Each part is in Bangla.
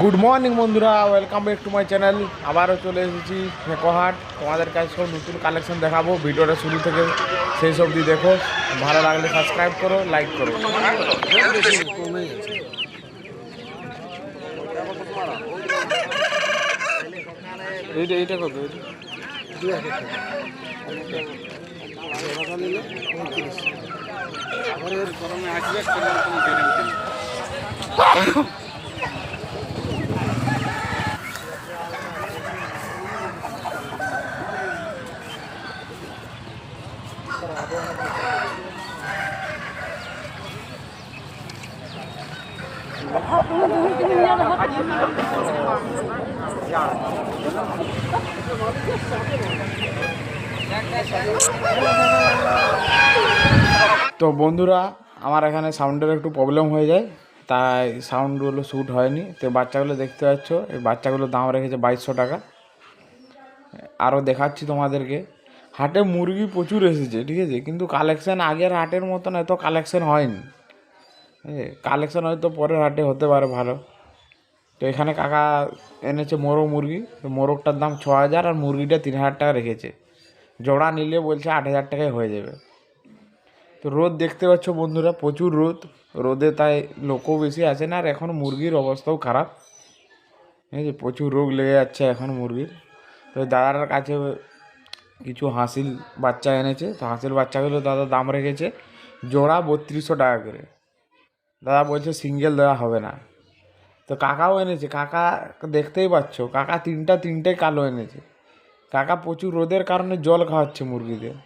গুড মর্নিং বন্ধুরা। Welcome back to my channel আবারও চলে এসেছি ফেকোহাট। তোমাদের কাছে সব নতুন কালেকশন দেখাবো। ভিডিওটা শুরু থেকে সেই সব দিয়ে দেখো। ভালো লাগলে সাবস্ক্রাইব করো লাইক করো। এইটা এইটা কত? তো বন্ধুরা, আমার এখানে সাউন্ডের একটু প্রবলেম হয়ে যায়, তাই সাউন্ডগুলো শ্যুট হয়নি। তো বাচ্চাগুলো দেখতে পাচ্ছ, এই বাচ্চাগুলোর দাম রেখেছে বাইশশো টাকা। আরও দেখাচ্ছি তোমাদেরকে। হাটে মুরগি প্রচুর এসেছে, ঠিক আছে? কিন্তু কালেকশান আগের হাটের মতন এত কালেকশান হয়নি। কালেকশন হয়তো পরের হাটে হতে পারে ভালো। তো এখানে কাকা এনেছে মোরগ মুরগি। তো মোরগটার দাম ছ হাজার আর মুরগিটা তিন হাজার টাকা রেখেছে। জোড়া নিলে বলছে আট হাজার টাকায় হয়ে যাবে। তো রোদ দেখতে পাচ্ছ বন্ধুরা, প্রচুর রোদ। রোদে তাই লোকও বেশি আছে না আর এখন মুরগির অবস্থাও খারাপ। ঠিক আছে প্রচুর রোগ লেগে যাচ্ছে এখন মুরগির। তো দাদার কাছে কিছু হাসিল বাচ্চা এনেছে। তো হাসিল বাচ্চাগুলো দাদা দাম রেখেছে। জোড়া বত্রিশশো টাকা করে। দাদা বলছে সিঙ্গেল দেওয়া হবে না। তো কাকাও এনেছে, কাকা দেখতেই পাচ্ছ, কাকা তিনটা, তিনটে কালো এনেছে। কাকা প্রচুর রোদের কারণে জল খাওয়াচ্ছে মুরগিদের।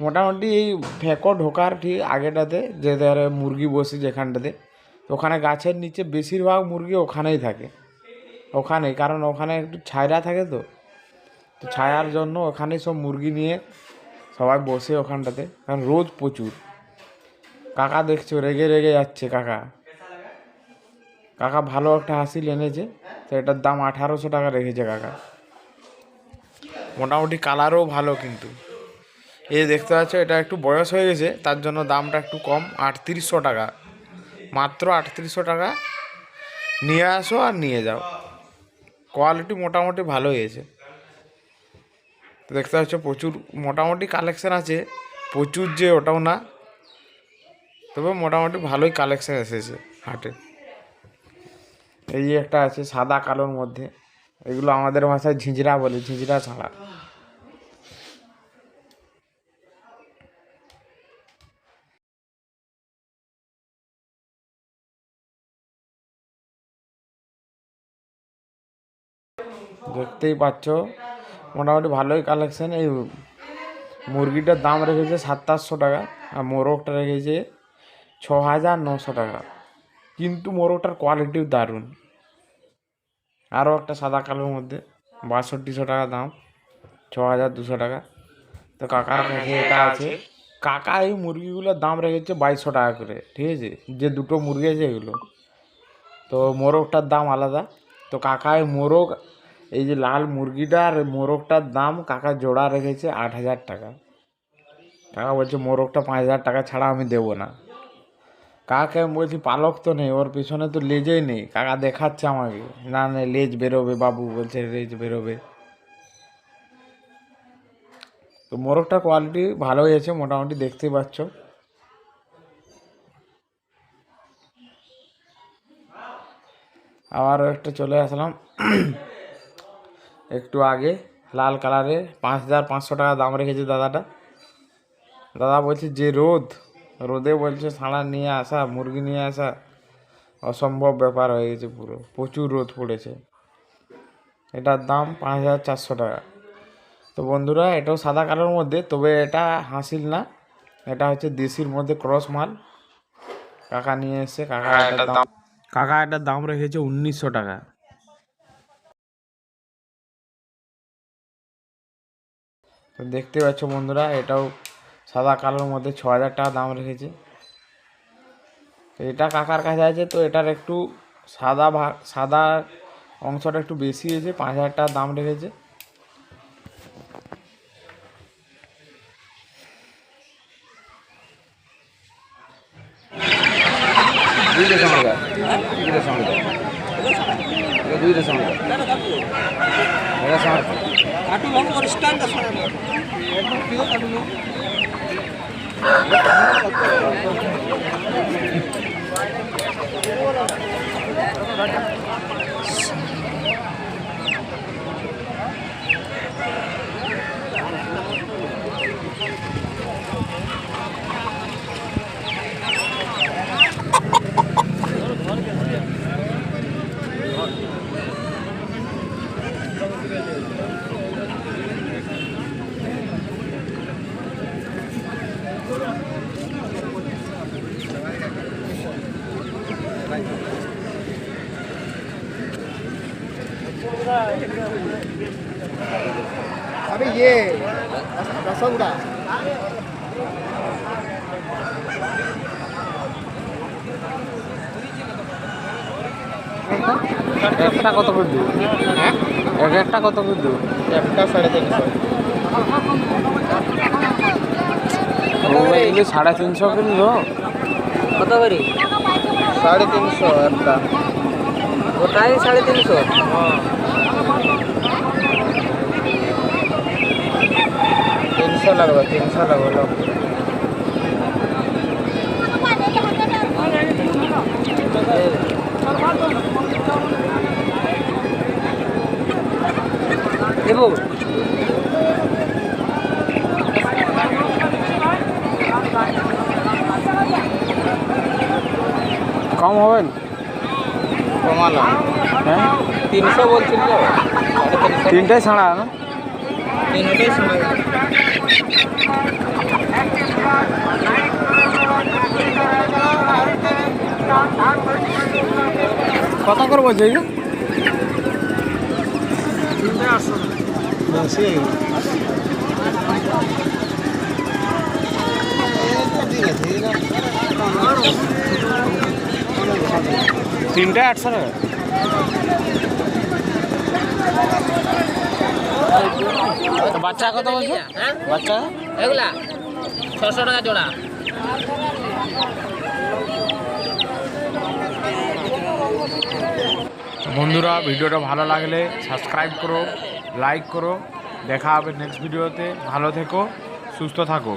মোটামুটি এই ফেঁকো ঢোকার ঠিক আগেটাতে, যে ধারে মুরগি বসে যেখানটাতে, ওখানে গাছের নিচে বেশিরভাগ মুরগি ওখানেই থাকে। ওখানেই কারণ ওখানে একটু ছায়রা থাকে তো। তো ছায়ার জন্য ওখানেই সব মুরগি নিয়ে সবাই বসে ওখানটাতে, কারণ রোদ প্রচুর। কাকা দেখছ, রেগে রেগে যাচ্ছে কাকা। কাকা ভালো একটা হাসিল এনেছে, তো এটার দাম আঠারোশো টাকা রেখেছে কাকা। মোটামুটি কালারও ভালো কিন্তু। এই দেখতে পাচ্ছ, এটা একটু বয়স হয়ে গেছে, তার জন্য দামটা একটু কম, আটত্রিশশো টাকা। মাত্র আটত্রিশশো টাকা। নিয়ে আসো আর নিয়ে যাও। কোয়ালিটি মোটামুটি ভালো হয়েছে। তো দেখতে পাচ্ছ প্রচুর, মোটামুটি কালেকশান আছে। প্রচুর যে ওটাও না, তবে মোটামুটি ভালোই কালেকশান এসেছে হাটে। এই একটা আছে সাদা কালোর মধ্যে, এগুলো আমাদের ভাষায় ঝিঁঝরা বলে, ঝিঁঝরা ছাড়া। দেখতেই পাচ্ছ মোটামুটি ভালোই কালেকশন এই মুরগিটার দাম রেখেছে সাতাশশো টাকা, আর মোরগটা রেখেছে ছ হাজার নশো টাকা। কিন্তু মোরগটার কোয়ালিটিও দারুণ। আরও একটা সাদা কালোর মধ্যে, বাষট্টিশো টাকা দাম ছ হাজার দুশো টাকা। তো কাকার কাছে এটা আছে। কাকা এই মুরগিগুলোর দাম রেখেছে বাইশশো টাকা করে, ঠিক আছে? যে দুটো মুরগি আছে এগুলো। তো মোরগটার দাম আলাদা। তো কাকা এই মোরগ এই যে লাল মুরগিটা আর মোরগটার দাম কাকা জোড়া রেখেছে আট হাজার টাকা। কাকা বলছে, মোরগটা পাঁচ হাজার টাকা ছাড়া আমি দেবো না। কাকাকে আমি বলছি, পালক তো নেই, ওর পিছনে তো লেজেই নেই। কাকা দেখাচ্ছে আমাকে, না না, লেজ বেরোবে বাবু, বলছে, লেজ বেরোবে। তো মোরগটার কোয়ালিটি ভালো হয়েছে মোটামুটি দেখতেই পাচ্ছ। আবারও একটা চলে আসলাম। একটু আগে লাল কালারে পাঁচ হাজার পাঁচশো টাকা দাম রেখেছে দাদাটা। দাদা বলছে যে রোদ রোদে বলছে সাড়া নিয়ে আসা মুরগি নিয়ে আসা অসম্ভব ব্যাপার হয়ে গেছে পুরো প্রচুর রোদ পড়েছে। এটার দাম পাঁচ হাজার চারশো টাকা। তো বন্ধুরা এটাও সাদা কালোর মধ্যে তবে এটা হাসিল না। এটা হচ্ছে দেশির মধ্যে ক্রস মাল। কাকা নিয়ে এসছে কাকা এটার দাম কাকা এটার দাম রেখেছে উনিশশো টাকা। তো দেখতে পাচ্ছ বন্ধুরা, এটাও সাদা কালোর মধ্যে ছ হাজার টাকা দাম রেখেছে। তো এটা কাকার কাছে আছে, তো এটার একটু সাদা ভাগ সাদা অংশটা একটু বেশি হয়েছে, পাঁচ হাজার টাকা দাম রেখেছে। দুইটা দেয় দুইটা এটা দুইটা সময় এটা সময় అటు లోను వరిష్టాన్ని తెస్తాను అటు प्योर काटुन अबे ये रसगुल्ला একটা কত করে দেবো হ্যাঁ এক একটা কত করে দেবো একটা সাড়ে তিনশো এগুলো সাড়ে তিনশো কিনলো কত করে সাড়ে তিনশো একটা ওটাই সাড়ে তিনশো তিনশো লাগবে তিনশো লাগবে দেবো কম হবে না? কমালাম। হ্যাঁ? তিনশো বলছিল। তিনটাই ছাড়া না? তিনটাই সময় কত করে বলছে এই বেশি তিনটায় আটশো টাকা? বাচ্চা কত বলছো? বাচ্চা? এগুলা। ছশো টাকা জোড়া। বন্ধুরা ভিডিওটা ভালো লাগলে সাবস্ক্রাইব করো লাইক করো। দেখা হবে নেক্সট ভিডিওতে ভালো থেকো সুস্থ থাকো।